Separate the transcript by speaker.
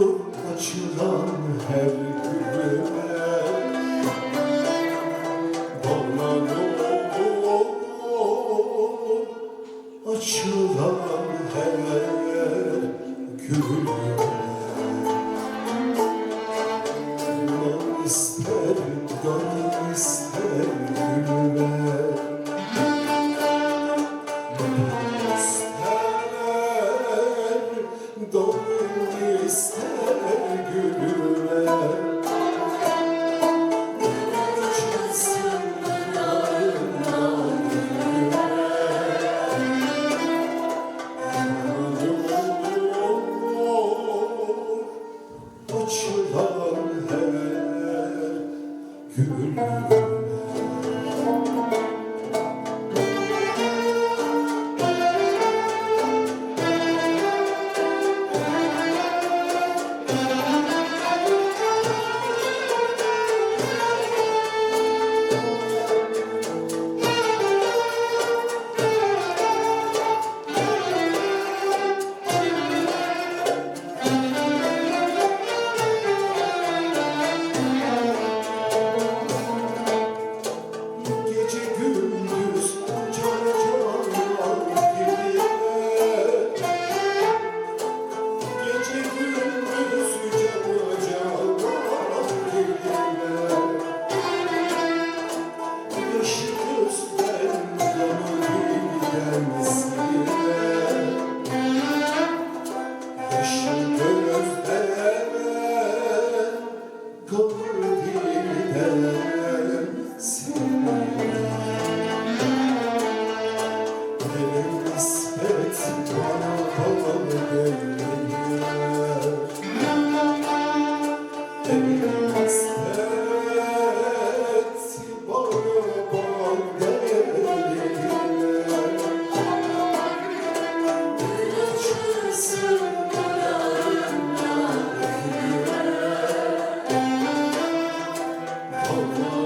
Speaker 1: açılan her gülüme Bana olur açılan her gülüme Ulan ister, dön ister. Come with oh.